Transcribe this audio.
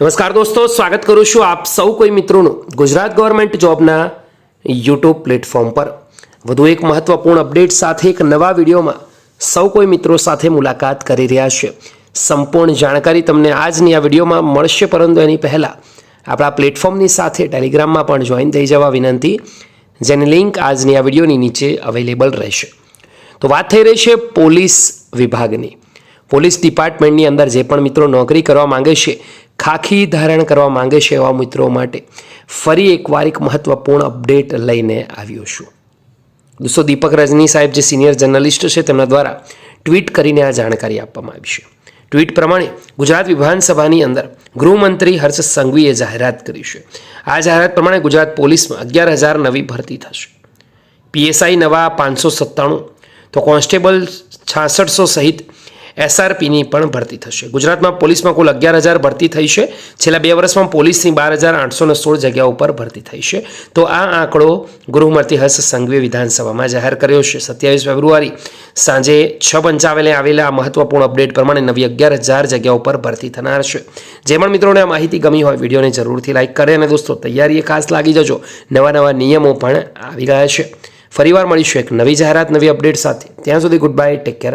નમસ્કાર દોસ્તો, સ્વાગત કરું છું આપ સૌ કોઈ મિત્રોનું ગુજરાત ગવર્મેન્ટ જોબના યુટ્યુબ પ્લેટફોર્મ પર. વધુ એક મહત્વપૂર્ણ અપડેટ સાથે એક નવા વિડીયોમાં સૌ કોઈ મિત્રો સાથે મુલાકાત કરી રહ્યા છે. સંપૂર્ણ જાણકારી તમને આજની આ વિડીયોમાં મળશે, પરંતુ એની પહેલાં આપણા પ્લેટફોર્મની સાથે ટેલિગ્રામમાં પણ જોઈન થઈ જવા વિનંતી, જેની લિંક આજની આ વિડીયોની નીચે અવેલેબલ રહેશે. તો વાત થઈ રહી છે પોલીસ વિભાગની. પોલીસ ડિપાર્ટમેન્ટની અંદર જે પણ મિત્રો નોકરી કરવા માંગે છે ખાખી ધારણ કરવા માંગે છે એવા મિત્રો માટે ફરી એકવાર એક મહત્વપૂર્ણ અપડેટ લઈને આવ્યો છું. દોસ્તો, દીપક રજની સાહેબ જે સિનિયર જર્નલિસ્ટ છે, તેમના દ્વારા ટ્વીટ કરીને આ જાણકારી આપવામાં આવી છે. ટ્વીટ પ્રમાણે ગુજરાત વિધાનસભાની અંદર ગૃહમંત્રી હર્ષ સંઘવીએ જાહેરાત કરી છે. આ જાહેરાત પ્રમાણે ગુજરાત પોલીસમાં અગિયાર હજાર નવી ભરતી થશે. પીએસઆઈ નવા પાંચસો સત્તાણું, તો કોન્સ્ટેબલ છાસઠસો સહિત એસઆરપીની પણ ભરતી થશે. ગુજરાતમાં પોલીસમાં કુલ અગિયાર હજાર ભરતી થઈ છે. છેલ્લા બે વર્ષમાં પોલીસની બાર હજાર આઠસોને સોળ જગ્યાઓ પર ભરતી થઈ છે. તો આ આંકડો ગૃહમંત્રી હર્ષ સંઘવીએ વિધાનસભામાં જાહેર કર્યો છે. સત્યાવીસ ફેબ્રુઆરી સાંજે છ પંચાવને આવેલા આ મહત્વપૂર્ણ અપડેટ પ્રમાણે નવી અગિયાર હજાર જગ્યાઓ પર ભરતી થનાર છે. જે પણ મિત્રોને આ માહિતી ગમી હોય વિડીયોને જરૂરથી લાઇક કરે અને દોસ્તો તૈયારીએ ખાસ લાગી જજો. નવા નવા નિયમો પણ આવી ગયા છે. ફરીવાર મળીશું એક નવી જાહેરાત, નવી અપડેટ સાથે. ત્યાં સુધી ગુડ બાય ટેક કેર